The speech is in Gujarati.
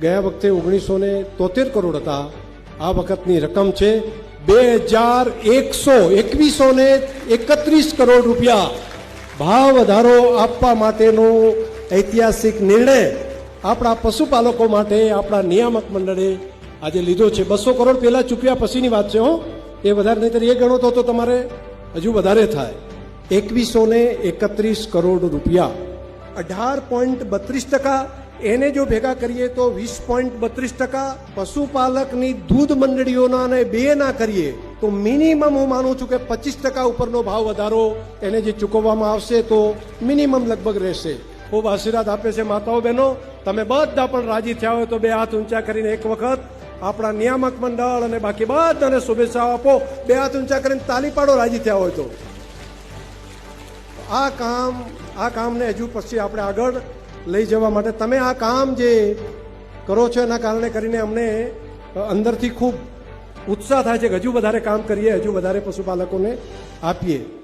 ગયા વખતે ઓગણીસો ને તોતેર કરોડ હતા. આ વખતની રકમ છે બે હજાર એકસો એકવીસો ને એકત્રીસ કરોડ રૂપિયા. ભાવ વધારો આપવા માટેનો ઐતિહાસિક નિર્ણય આપણા પશુપાલકો માટે આપણા નિયામક મંડળે આજે લીધો છે. બસો કરોડ પહેલા ચૂક્યા પછીની વાત છે, હો. એ વધારે નહીં એ ગણો તો તમારે હજુ વધારે થાય. એકવીસો ને એકત્રીસ કરોડ રૂપિયા. અઢાર પોઈન્ટ બત્રીસ ટકા એને જો ભેગા કરીએ તો વીસ પોઈન્ટ બત્રીસ ટકા પશુપાલકની દૂધ મંડળીઓના અને બે ના કરીએ તો મિનિમમ હું માનું છું કે પચીસ ટકા ઉપરનો ભાવ વધારો એને જે ચૂકવવામાં આવશે તો મિનિમમ લગભગ રહેશે. ખૂબ આશીર્વાદ આપે છે માતાઓ બહેનો. તમે બધા પણ રાજી થયા હોય તો બે હાથ ઊંચા કરીને એક વખત આપણા નિયામક મંડળ અને બાકી બધાને શુભેચ્છાઓ આપો. બે હાથ ઊંચા કરીને તાલી પાડો રાજી થયા હોય તો. આ કામ, આ કામને હજુ પછી આપણે આગળ લઈ જવા માટે તમે આ કામ જે કરો છો એના કારણે કરીને અમને અંદરથી ખૂબ ઉત્સાહ થાય છે કે હજુ વધારે કામ કરીએ, હજુ વધારે પશુપાલકોને આપીએ.